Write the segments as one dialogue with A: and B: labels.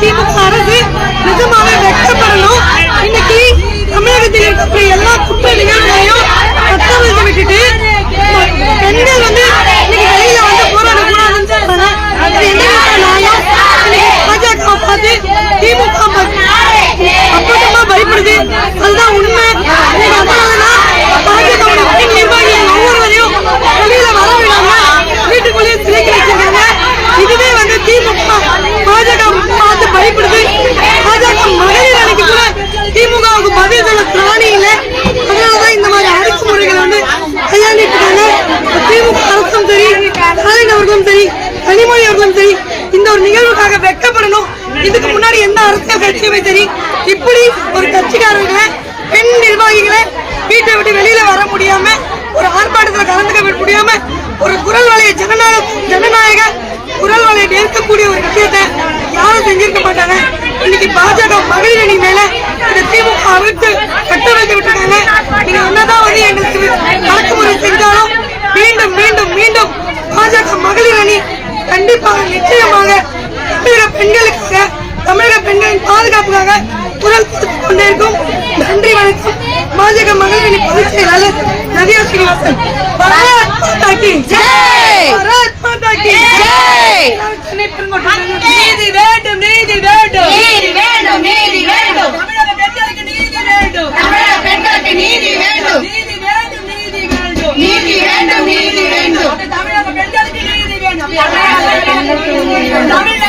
A: திமுக அரசு ஒரு நிகழ்வுக்காக வெட்கப்படணும். இதுக்கு முன்னாடி எந்த அரசியல் கட்சியுமே சரி இப்படி ஒரு கட்சிக்காரர்களை பெண் நிர்வாகிகளை வீட்டை விட்டு வெளியில வர முடியாம ஒரு ஆர்ப்பாட்டத்தில் கலந்துக்க முடியாம ஒரு குரல் வலையை ஜனநாயக ஜனநாயக குரல் வலையை நிறுத்தக்கூடிய ஒரு விஷயத்தை யாரும் செஞ்சிருக்க மாட்டாங்க. இன்னைக்கு பாஜக மகளிர் அணி மேல இந்த திமுக அவிழ்த்து கட்ட வைத்து விட்டுருக்காங்க நீங்க பாதுகாப்புக்காக குரல் கொடுத்துக் கொண்டே இருக்கும் நன்றி வணக்கம். பாஜக மகளிர் அணி பொதுச் செயலாளர் நதியா ஸ்ரீனிவாசன் பாரத் மாதா கி
B: ஜெய்!
A: பாரத் மாதா கி
B: ஜெய்!
A: நீதி வேண்டும் நீதி வேண்டும்.
B: நீதி வேண்டும் நீதி வேண்டும்.
A: தமிழக பெண்களுக்கு நீதி வேண்டும்.
B: தமிழக பெண்களுக்கு நீதி வேண்டும்.
A: நீதி வேண்டும் நீதி வேண்டும்.
B: நீதி வேண்டும் நீதி வேண்டும்.
A: தமிழக பெண்களுக்கு நீதி வேண்டும். தமிழ்நாடு கேளு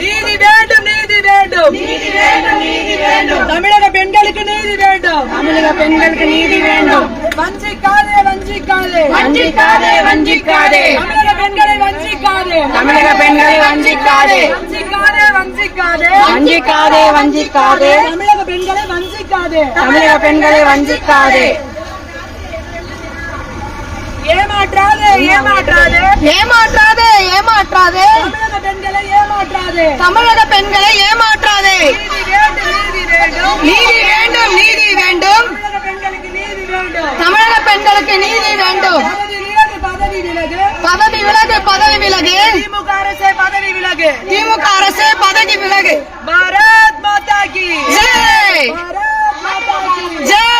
A: நீதி வேண்டும் நீதி வேண்டும்.
B: நீதி வேண்டும் நீதி வேண்டும்.
A: தமிழக பெண்களுக்கு நீதி வேண்டும்.
B: தமிழக பெண்களுக்கு நீதி வேண்டும்.
A: வஞ்சிக்காதே வஞ்சிக்காதே.
B: வஞ்சிக்காதே வஞ்சிக்காதே.
A: தமிழக பெண்களை வஞ்சிக்காதே.
B: தமிழக பெண்களை வஞ்சிக்காதே.
A: வஞ்சிக்காதே வஞ்சிக்காதே.
B: வஞ்சிக்காதே வஞ்சிக்காதே.
A: தமிழக பெண்களை வஞ்சிக்காதே.
B: தமிழக பெண்களை வஞ்சிக்காதே.
A: ஏமாற்றாதே ஏமாற்றாதே.
B: ஏமாற்றாதே ஏமாற்றாதே.
A: தமிழக பெண்களை
B: தமிழக பெண்களை ஏமாற்றாதே.
A: நீதி வேண்டும் நீதி வேண்டும். தமிழக பெண்களுக்கு நீதி வேண்டும். பதவி விலகு பதவி விலகு.
B: பதவி
A: திமுக அரசே பதவி விலகு.
B: திமுக அரசு பதவி விலகு.
A: பாரத் மாதா கி.
B: ஜெய்.
A: பாரத்